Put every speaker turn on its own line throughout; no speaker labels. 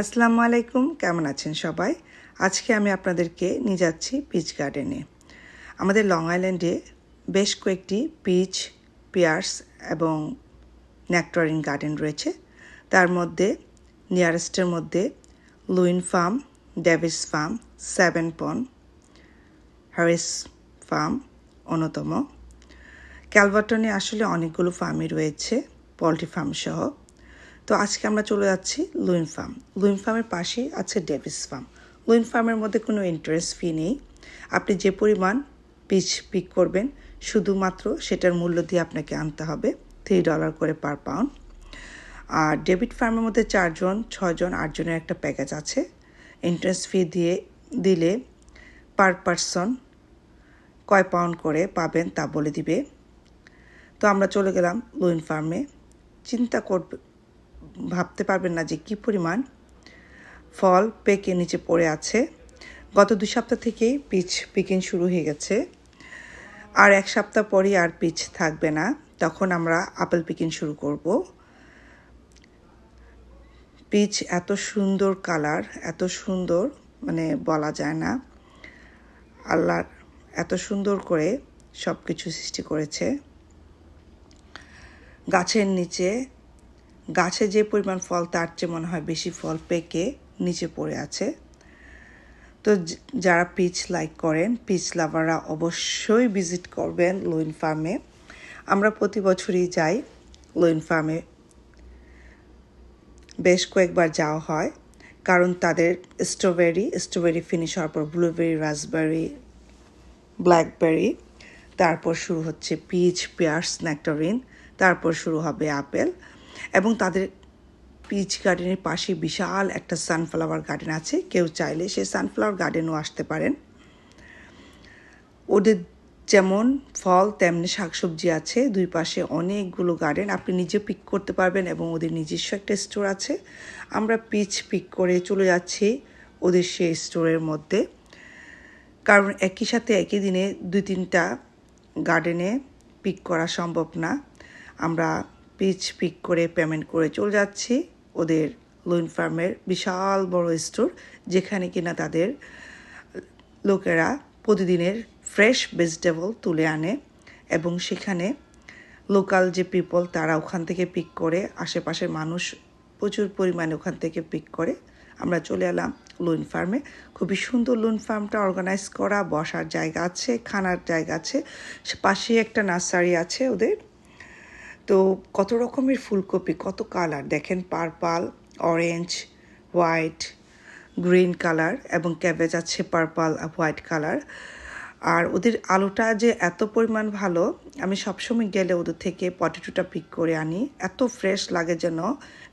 আসসালামু আলাইকুম, কেমন আছেন সবাই? আজকে আমি আপনাদেরকে নিয়ে যাচ্ছি পিচ গার্ডেনে। আমাদের লং আইল্যান্ডে বেশ কয়েকটি পিচ, পিয়ার্স এবং নেকটারিন গার্ডেন রয়েছে। তার মধ্যে, নিয়ারেস্টের মধ্যে Lewin farm, Davis farm, seven pond, Harris farm অন্যতম। ক্যালভারটনে আসলে অনেকগুলো ফার্মই রয়েছে, পোলট্রি ফার্ম সহ। তো আজকে আমরা চলে যাচ্ছি লুইন ফার্ম লুইন ফার্মের পাশেই আছে ডেভিস ফার্ম লুইন ফার্মের মধ্যে কোনো ইন্টারেস্ট ফি নেই। আপনি যে পরিমাণ পিচ পিক করবেন, শুধুমাত্র সেটার মূল্য দিয়ে আপনাকে আনতে হবে থ্রি ডলার করে পার পাউন্ড আর ডেবিট ফার্মের মধ্যে চারজন ছজন আটজনের একটা প্যাকেজ আছে। ইন্টারেস্ট ফি দিয়ে দিলে পার পারসন কয় পাউন্ড করে পাবেন তা বলে দিবে। তো আমরা চলে গেলাম লুইন ফার্মে চিন্তা করবে ভাবতে পারবেন না যে কি পরিমাণ ফল পেকে নিচে পড়ে আছে। গত দুই সপ্তাহ থেকেই পিচ পিকিং শুরু হয়ে গেছে। আর এক সপ্তাহ পরই আর পিচ থাকবে না। তখন আমরা আপেল পিকিং শুরু করব। পিচ এত সুন্দর কালার এত সুন্দর মানে বলা যায় না। আল্লাহ এত সুন্দর করে সব কিছু সৃষ্টি করেছে। গাছের নিচে গাছে যে পরিমাণ ফল, তার চেয়ে মনে হয় বেশি ফল পেকে নিচে পড়ে আছে। তো যারা পিচ লাইক করেন পিচ লাভাররা অবশ্যই ভিজিট করবেন লোইন ফার্মে আমরা প্রতি বছরই যাই লোইন ফার্মে বেশ কয়েকবার যাওয়া হয়, কারণ তাদের স্ট্রবেরি স্ট্রবেরি ফিনিশ হওয়ার পর ব্লুবেরি রাসবেরি ব্ল্যাকবেরি তারপর শুরু হচ্ছে পিচ পেয়ার্স নেক্টারিন তারপর শুরু হবে আপেল এবং তাদের পিচ গার্ডেনের পাশে বিশাল একটা সানফ্লাওয়ার গার্ডেন আছে। কেউ চাইলে সেই সানফ্লাওয়ার গার্ডেনও আসতে পারেন। ওদের যেমন ফল, তেমনি শাকসবজি আছে। দুই পাশে অনেকগুলো গার্ডেন। আপনি নিজে পিক করতে পারবেন এবং ওদের নিজস্ব একটা স্টোর আছে। আমরা পিচ পিক করে চলে যাচ্ছি ওদের সেই স্টোরের মধ্যে। কারণ একই সাথে একই দিনে দুই তিনটা গার্ডেনে পিক করা সম্ভব না। আমরা পিচ পিক করে পেমেন্ট করে চলে যাচ্ছি ওদের লোইন ফার্মের বিশাল বড় স্টোর যেখানে কিনা তাদের লোকেরা প্রতিদিনের ফ্রেশ ভেজিটেবল তুলে আনে এবং সেখানে লোকাল যে পিপল তারা ওখান থেকে পিক করে, আশেপাশের মানুষ প্রচুর পরিমাণে ওখান থেকে পিক করে, আমরা চলে এলাম লোন ফার্মে খুবই সুন্দর লোন ফার্মটা অর্গানাইজ করা, বসার জায়গা আছে, খানার জায়গা আছে, পাশেই একটা নার্সারি আছে ওদের। তো কত রকমের ফুলকপি, কত কালার? দেখেন purple orange white green colour এবং ক্যাবেজ আছে পার্পাল হোয়াইট কালার আর ওদের আলুটা যে এত পরিমাণ ভালো, আমি সবসময় গেলে ওদের থেকে পটেটোটা পিক করে আনি। এত ফ্রেশ লাগে যেন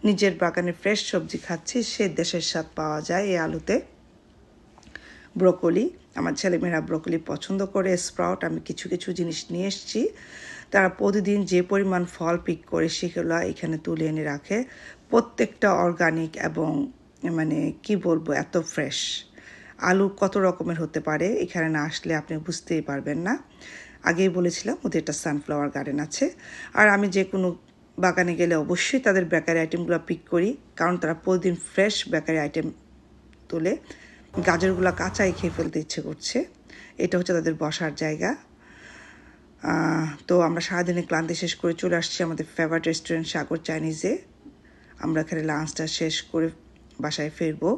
নিজের বাগানে ফ্রেশ সবজি খাচ্ছি, সে দেশের স্বাদ পাওয়া যায় এই আলুতে। ব্রোকলি আমার ছেলেমেয়েরা ব্রোকলি পছন্দ করে স্প্রাউট আমি কিছু কিছু জিনিস নিয়ে এসেছি। তারা প্রতিদিন যে পরিমাণ ফল পিক করে সেগুলো এখানে তুলে এনে রাখে। প্রত্যেকটা অর্গানিক এবং মানে কি বলব, এত ফ্রেশ আলু কত রকমের হতে পারে এখানে না আসলে আপনি বুঝতেই পারবেন না। আগেই বলেছিলাম, ওদের একটা সানফ্লাওয়ার গার্ডেন আছে। আর আমি যে কোনো বাগানে গেলে অবশ্যই তাদের বেকারি আইটেমগুলো পিক করি। কারণ তারা প্রতিদিন ফ্রেশ বেকারি আইটেম তোলে। গাজরগুলো কাঁচাই খেয়ে ফেলতে ইচ্ছে করছে। এটা হচ্ছে তাদের বসার জায়গা। তো আমরা সারাদিনে ক্লান্তি শেষ করে চলে আসছি আমাদের ফেভারিট রেস্টুরেন্ট সাগর চাইনিজে। আমরা এখানে লাঞ্চটা শেষ করে বাসায় ফিরবো।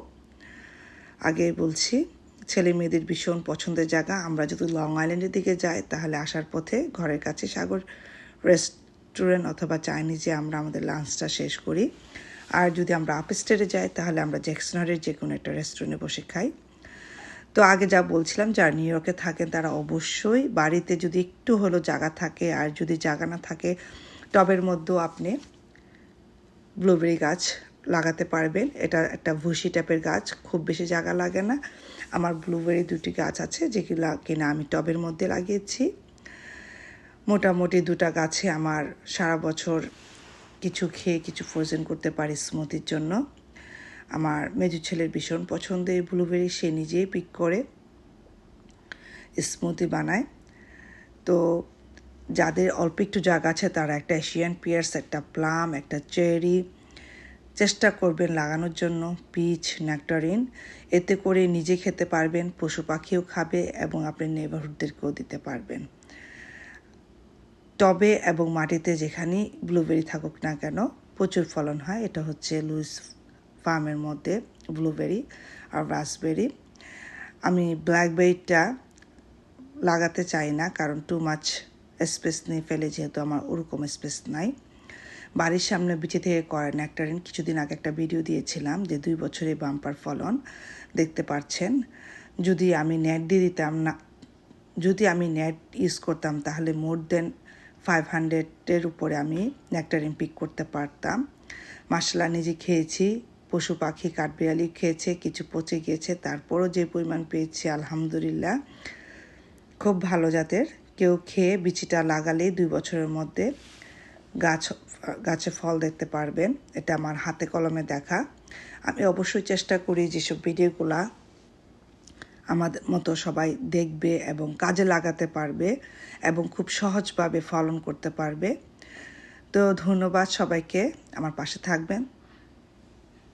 আগে বলছি, ছেলে মেয়েদের ভীষণ পছন্দের জায়গা। আমরা যদি লং আইল্যান্ডের দিকে যাই, তাহলে আসার পথে ঘরের কাছে সাগর রেস্টুরেন্ট অথবা চাইনিজে আমরা আমাদের লাঞ্চটা শেষ করি। আর যদি আমরা আপ স্টেটে যাই, তাহলে আমরা জ্যাকসনারের যে কোনো একটা রেস্টুরেন্টে বসে খাই। তো আগে যা বলছিলাম, যারা নিউ ইয়র্কে থাকেন তারা অবশ্যই বাড়িতে যদি একটু হলো জায়গা থাকে আর যদি জায়গা না থাকে, টবের মধ্যেও আপনি ব্লুবেরি গাছ লাগাতে পারবেন। এটা একটা ভুসি টাইপের গাছ, খুব বেশি জায়গা লাগে না। আমার ব্লুবেরি দুটি গাছ আছে যেগুলো কিনা আমি টবের মধ্যে লাগিয়েছি। মোটামুটি দুটা গাছে আমার সারা বছর কিছু খেয়ে কিছু ফ্রোজেন করতে পারি স্মুথির জন্য। আমার মেজু ছেলের ভীষণ পছন্দের ব্লুবেরি সে নিজেই পিক করে স্মুদি বানায়। তো যাদের অল্প একটু জায়গা আছে, তারা একটা এশিয়ান পিয়ার্স একটা প্লাম একটা চেরি চেষ্টা করবেন লাগানোর জন্য পিচ ন্যাক্টারিন এতে করে নিজে খেতে পারবেন, পশু পাখিও খাবে এবং আপনি নেবারহুডদেরকেও দিতে পারবেন। টবে এবং মাটিতে যেখানেই ব্লুবেরি থাকুক না কেন, প্রচুর ফলন হয়। এটা হচ্ছে লুইস ফার্মের মধ্যে ব্লুবেরি আর রাসবেরি। আমি ব্ল্যাকবেরিটা লাগাতে চাই না কারণ টু মাছ স্পেস নিয়ে ফেলে যেহেতু আমার ওরকম স্পেস নাই। বাড়ির সামনে বিচে থেকে করেন ন্যাক্টারিন কিছুদিন আগে একটা ভিডিও দিয়েছিলাম যে দুই বছরে বাম্পার ফলন, দেখতে পাচ্ছেন যদি আমি নেট দিয়ে দিতাম না, যদি আমি নেট ইউজ করতাম তাহলে মোর দেন ফাইভ হান্ড্রেডের উপরে আমি নেকটারিন পিক করতে পারতাম। মশলা নিজে খেয়েছি পশু পাখি, কাঠবিড়ালি খেয়েছে, কিছু পচে গিয়েছে, তারপরও যে পরিমাণ পেয়েছি, আলহামদুলিল্লাহ। খুব ভালো জাতের। কেউ খেয়ে বিচিটা লাগালেই দুই বছরের মধ্যে গাছ, গাছে ফল দেখতে পারবেন। এটা আমার হাতে কলমে দেখা। আমি অবশ্যই চেষ্টা করি যেসব ভিডিওগুলা আমাদের মতো সবাই দেখবে এবং কাজে লাগাতে পারবে এবং খুব সহজভাবে ফলন করতে পারবে। তো ধন্যবাদ সবাইকে। আমার পাশে থাকবেন।